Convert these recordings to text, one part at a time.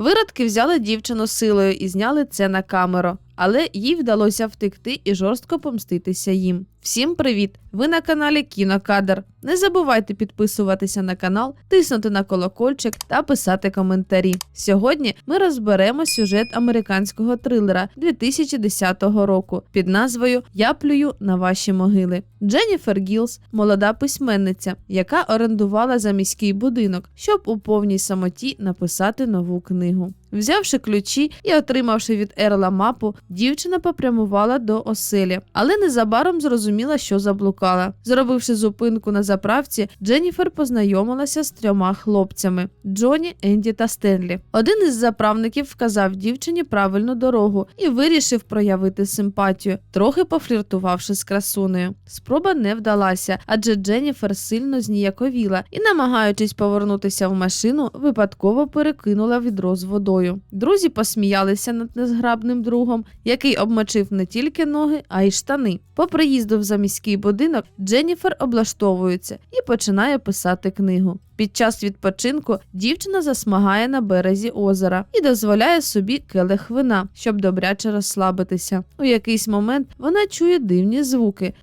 Виродки взяли дівчину силою і зняли це на камеру. Але їй вдалося втекти і жорстко помститися їм. Всім привіт! Ви на каналі Кінокадр. Не забувайте підписуватися на канал, тиснути на колокольчик та писати коментарі. Сьогодні ми розберемо сюжет американського трилера 2010 року під назвою Я плюю на ваші могили. Дженніфер Гілс, молода письменниця, яка орендувала за міський будинок, щоб у повній самоті написати нову книгу. Взявши ключі і отримавши від Ерла мапу, дівчина попрямувала до оселі, але незабаром зрозуміла, що заблукала. Зробивши зупинку на заправці, Дженніфер познайомилася з трьома хлопцями Джоні, Енді та Стенлі. Один із заправників вказав дівчині правильну дорогу і вирішив проявити симпатію, трохи пофліртувавши з красунею. Спроба не вдалася, адже Дженніфер сильно зніяковіла і, намагаючись повернутися в машину, випадково перекинула відро з водою. Друзі посміялися над незграбним другом, який обмочив не тільки ноги, а й штани. По приїзду в заміський будинок Дженніфер облаштовується і починає писати книгу. Під час відпочинку дівчина засмагає на березі озера і дозволяє собі келих вина, щоб добряче розслабитися. У якийсь момент вона чує дивні звуки.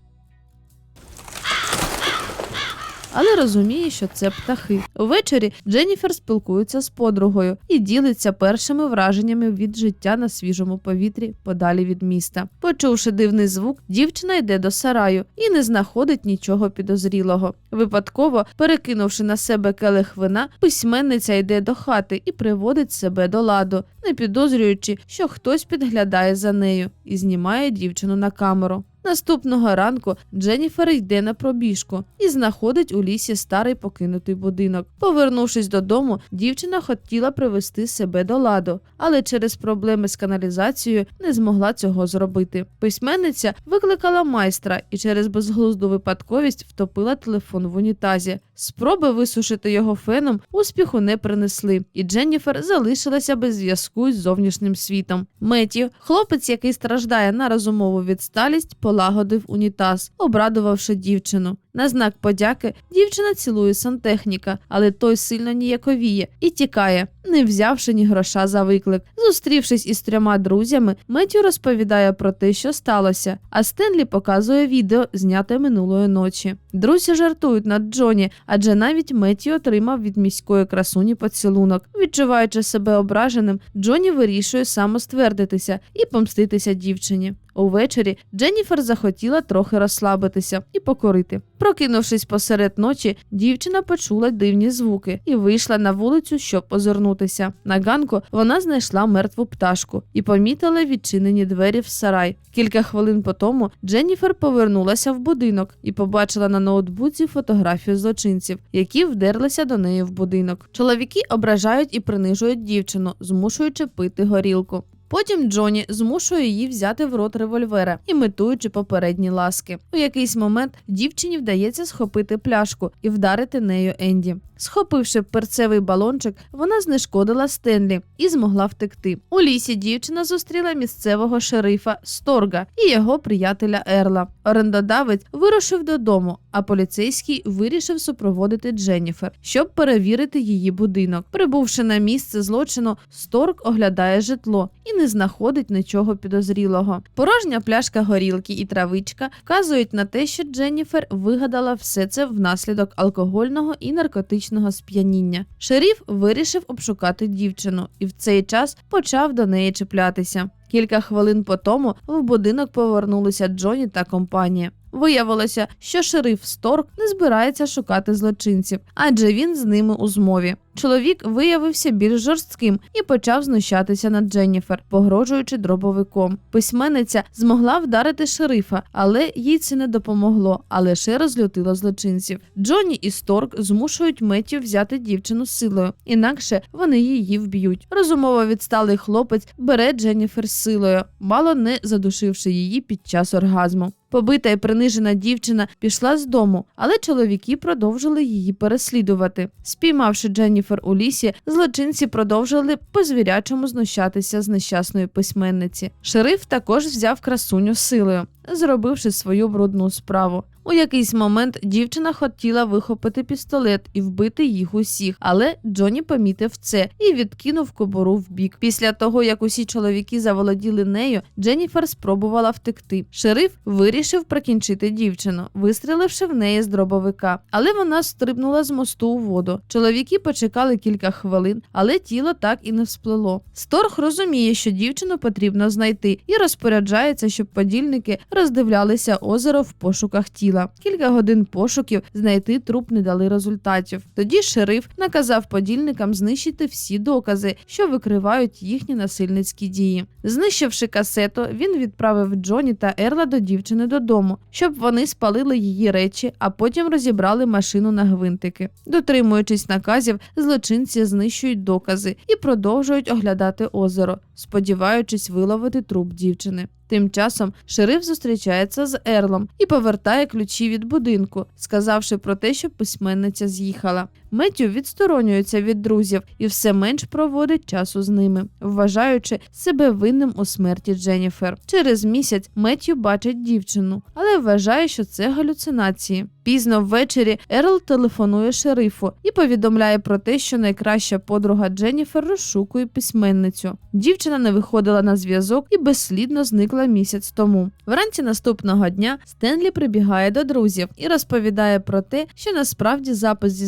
Але розуміє, що це птахи. Увечері Дженніфер спілкується з подругою і ділиться першими враженнями від життя на свіжому повітрі подалі від міста. Почувши дивний звук, дівчина йде до сараю і не знаходить нічого підозрілого. Випадково, перекинувши на себе келих вина, письменниця йде до хати і приводить себе до ладу, не підозрюючи, що хтось підглядає за нею і знімає дівчину на камеру. Наступного ранку Дженніфер йде на пробіжку і знаходить у лісі старий покинутий будинок. Повернувшись додому, дівчина хотіла привести себе до ладу, але через проблеми з каналізацією не змогла цього зробити. Письменниця викликала майстра і через безглузду випадковість втопила телефон в унітазі. Спроби висушити його феном успіху не принесли, і Дженніфер залишилася без зв'язку з зовнішнім світом. Меттію, хлопець, який страждає на розумову відсталість, полагодив унітаз, обрадувавши дівчину. На знак подяки дівчина цілує сантехніка, але той сильно ніяковіє і тікає, не взявши ні гроша за виклик. Зустрівшись із трьома друзями, Меттю розповідає про те, що сталося, а Стенлі показує відео, зняте минулої ночі. Друзі жартують над Джоні, адже навіть Меттю отримав від міської красуні поцілунок. Відчуваючи себе ображеним, Джоні вирішує самоствердитися і помститися дівчині. Увечері Дженніфер захотіла трохи розслабитися і покорити. Прокинувшись посеред ночі, дівчина почула дивні звуки і вийшла на вулицю, щоб озирнутися. На ганку вона знайшла мертву пташку і помітила відчинені двері в сарай. Кілька хвилин по тому Дженніфер повернулася в будинок і побачила на ноутбуці фотографію злочинців, які вдерлися до неї в будинок. Чоловіки ображають і принижують дівчину, змушуючи пити горілку. Потім Джоні змушує її взяти в рот револьвера, імітуючи попередні ласки. У якийсь момент дівчині вдається схопити пляшку і вдарити нею Енді. Схопивши перцевий балончик, вона знешкодила Стенлі і змогла втекти. У лісі дівчина зустріла місцевого шерифа Сторга і його приятеля Ерла. Орендодавець вирушив додому, а поліцейський вирішив супроводити Дженніфер, щоб перевірити її будинок. Прибувши на місце злочину, Сторг оглядає житло і не знаходить нічого підозрілого. Порожня пляшка горілки і травичка вказують на те, що Дженніфер вигадала все це внаслідок алкогольного і наркотичного сп'яніння. Шеріф вирішив обшукати дівчину і в цей час почав до неї чіплятися. Кілька хвилин по тому в будинок повернулися Джоні та компанія. Виявилося, що шериф Сторк не збирається шукати злочинців, адже він з ними у змові. Чоловік виявився більш жорстким і почав знущатися над Дженніфер, погрожуючи дробовиком. Письменниця змогла вдарити шерифа, але їй це не допомогло, а лише розлютило злочинців. Джонні і Сторк змушують Меттю взяти дівчину силою, інакше вони її вб'ють. Розумово відсталий хлопець бере Дженніфер силою, мало не задушивши її під час оргазму. Побита і принижена дівчина пішла з дому, але чоловіки продовжили її переслідувати. Спіймавши Дженніфер у лісі, злочинці продовжили по звірячому знущатися з нещасної письменниці. Шериф також взяв красуню силою, зробивши свою брудну справу. У якийсь момент дівчина хотіла вихопити пістолет і вбити їх усіх, але Джоні помітив це і відкинув кобуру в бік. Після того, як усі чоловіки заволоділи нею, Дженніфер спробувала втекти. Шериф вирішив прикінчити дівчину, вистріливши в неї з дробовика, але вона стрибнула з мосту у воду. Чоловіки почекали кілька хвилин, але тіло так і не всплило. Сторг розуміє, що дівчину потрібно знайти, і розпоряджається, щоб подільники роздивлялися озеро в пошуках тіла. Кілька годин пошуків знайти труп не дали результатів. Тоді шериф наказав подільникам знищити всі докази, що викривають їхні насильницькі дії. Знищивши касету, він відправив Джоні та Ерла до дівчини додому, щоб вони спалили її речі, а потім розібрали машину на гвинтики. Дотримуючись наказів, злочинці знищують докази і продовжують оглядати озеро, сподіваючись виловити труп дівчини. Тим часом шериф зустрічається з Ерлом і повертає ключі від будинку, сказавши про те, що письменниця з'їхала. Меттю відсторонюється від друзів і все менш проводить часу з ними, вважаючи себе винним у смерті Дженніфер. Через місяць Меттю бачить дівчину, але вважає, що це галюцинації. Пізно ввечері Ерл телефонує шерифу і повідомляє про те, що найкраща подруга Дженніфер розшукує письменницю. Дівчина не виходила на зв'язок і безслідно зникла місяць тому. Вранці наступного дня Стенлі прибігає до друзів і розповідає про те, що насправді запис зі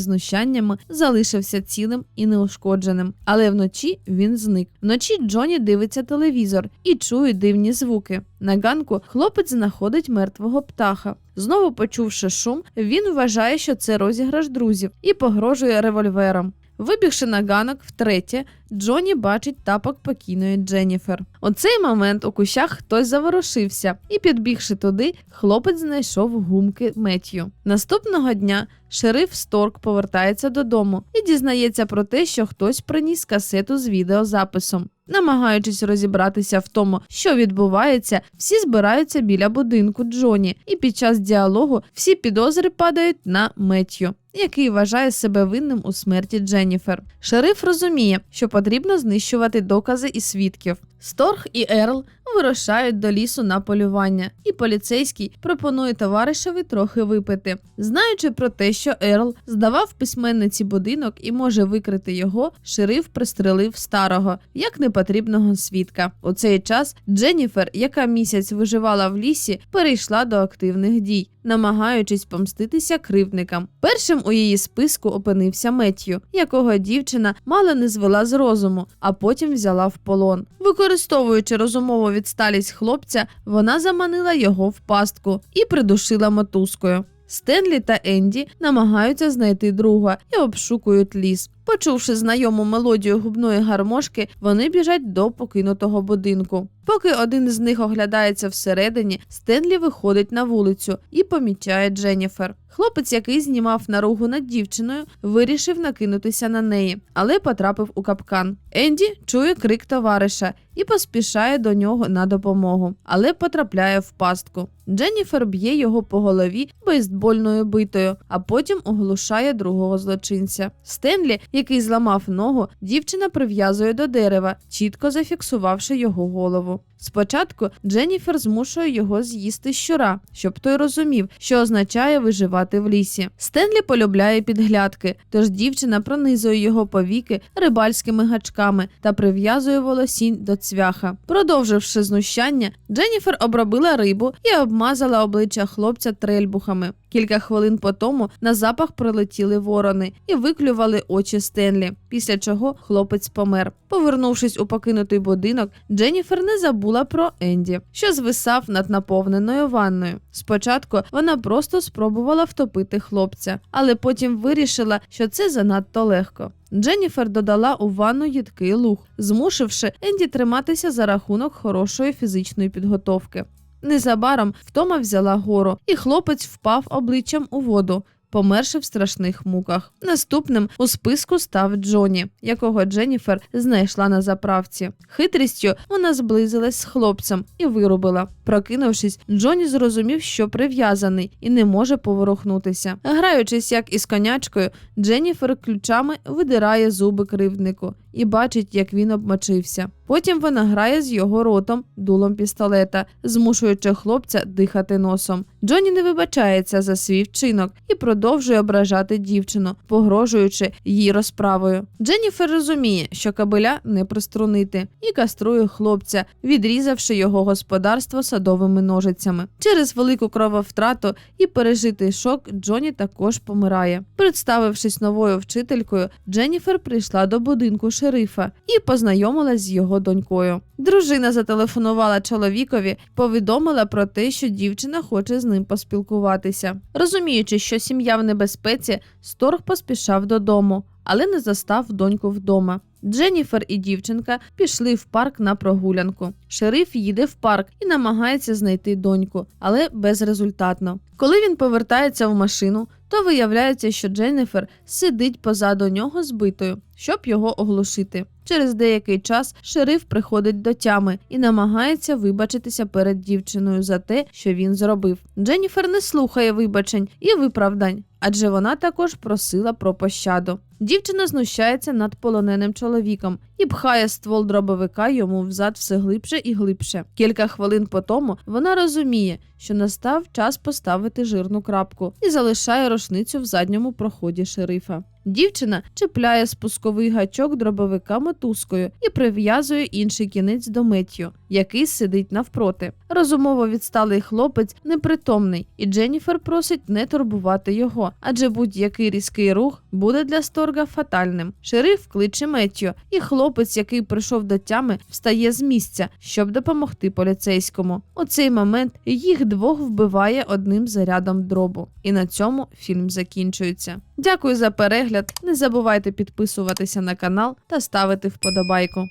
знущаннями залишився цілим і неушкодженим. Але вночі він зник. Вночі Джоні дивиться телевізор і чує дивні звуки. На ганку хлопець знаходить мертвого птаха. Знову почувши шум, він вважає, що це розіграш друзів і погрожує револьвером. Вибігши на ганок втретє, Джоні бачить тапок покійної Дженніфер. У цей момент у кущах хтось заворушився, і, підбігши туди, хлопець знайшов гумки Меттю. Наступного дня шериф Сторк повертається додому і дізнається про те, що хтось приніс касету з відеозаписом. Намагаючись розібратися в тому, що відбувається, всі збираються біля будинку Джоні, і під час діалогу всі підозри падають на Меттю, який вважає себе винним у смерті Дженніфер. Шериф розуміє, що потрібно знищувати докази і свідків. Сторг і Ерл вирушають до лісу на полювання, і поліцейський пропонує товаришеві трохи випити. Знаючи про те, що Ерл здавав письменниці будинок і може викрити його, шериф пристрелив старого як непотрібного свідка. У цей час Дженніфер, яка місяць виживала в лісі, перейшла до активних дій, намагаючись помститися кривдникам. Першим у її списку опинився Меттю, якого дівчина мало не звела з розуму, а потім взяла в полон. Використовуючи розумову відсталість хлопця, вона заманила його в пастку і придушила мотузкою. Стенлі та Енді намагаються знайти друга і обшукують ліс. Почувши знайому мелодію губної гармошки, вони біжать до покинутого будинку. Поки один з них оглядається всередині, Стенлі виходить на вулицю і помічає Дженніфер. Хлопець, який знімав наругу над дівчиною, вирішив накинутися на неї, але потрапив у капкан. Енді чує крик товариша і поспішає до нього на допомогу, але потрапляє в пастку. Дженніфер б'є його по голові бейсбольною битою, а потім оглушає другого злочинця. Стенлі, який зламав ногу, дівчина прив'язує до дерева, чітко зафіксувавши його голову. Спочатку Дженніфер змушує його з'їсти щура, щоб той розумів, що означає виживати в лісі. Стенлі полюбляє підглядки, тож дівчина пронизує його повіки рибальськими гачками та прив'язує волосінь до цвяха. Продовживши знущання, Дженніфер обробила рибу і обмазала обличчя хлопця трельбухами. Кілька хвилин по тому на запах прилетіли ворони і виклювали очі Стенлі, після чого хлопець помер. Повернувшись у покинутий будинок, Дженніфер не забула про Енді, що звисав над наповненою ванною. Спочатку вона просто спробувала втопити хлопця, але потім вирішила, що це занадто легко. Дженніфер додала у ванну їдкий луг, змусивши Енді триматися за рахунок хорошої фізичної підготовки. Незабаром втома взяла гору, і хлопець впав обличчям у воду, померши в страшних муках. Наступним у списку став Джоні, якого Дженніфер знайшла на заправці. Хитрістю вона зблизилась з хлопцем і вирубила. Прокинувшись, Джоні зрозумів, що прив'язаний і не може поворухнутися. Граючись як із конячкою, Дженніфер ключами видирає зуби кривднику і бачить, як він обмочився. Потім вона грає з його ротом дулом пістолета, змушуючи хлопця дихати носом. Джонні не вибачається за свій вчинок і продовжує ображати дівчину, погрожуючи їй розправою. Дженніфер розуміє, що кабеля не приструнити, і каструє хлопця, відрізавши його господарство садовими ножицями. Через велику крововтрату і пережитий шок Джонні також помирає. Представившись новою вчителькою, Дженніфер прийшла до будинку шерифа і познайомилась з його донькою. Дружина зателефонувала чоловікові, повідомила про те, що дівчина хоче з ним поспілкуватися. Розуміючи, що сім'я в небезпеці, Сторг поспішав додому, але не застав доньку вдома. Дженніфер і дівчинка пішли в парк на прогулянку. Шериф їде в парк і намагається знайти доньку, але безрезультатно. Коли він повертається в машину, то виявляється, що Дженніфер сидить позаду нього збитою, щоб його оглушити. Через деякий час шериф приходить до тями і намагається вибачитися перед дівчиною за те, що він зробив. Дженніфер не слухає вибачень і виправдань, адже вона також просила про пощаду. Дівчина знущається над полоненим чоловіком і пхає ствол дробовика йому взад все глибше і глибше. Кілька хвилин по тому вона розуміє, що настав час поставити жирну крапку і залишає рушницю в задньому проході шерифа. Дівчина чіпляє спусковий гачок дробовика мотузкою і прив'язує інший кінець до Меттю, який сидить навпроти. Розумово відсталий хлопець непритомний, і Дженніфер просить не турбувати його, адже будь-який різкий рух буде для Сторга фатальним. Шериф кличе Меттю, і хлопець, який прийшов до тями, встає з місця, щоб допомогти поліцейському. У цей момент їх двох вбиває одним зарядом дробу. І на цьому фільм закінчується. Дякую за перегляд. Не забувайте підписуватися на канал та ставити вподобайку.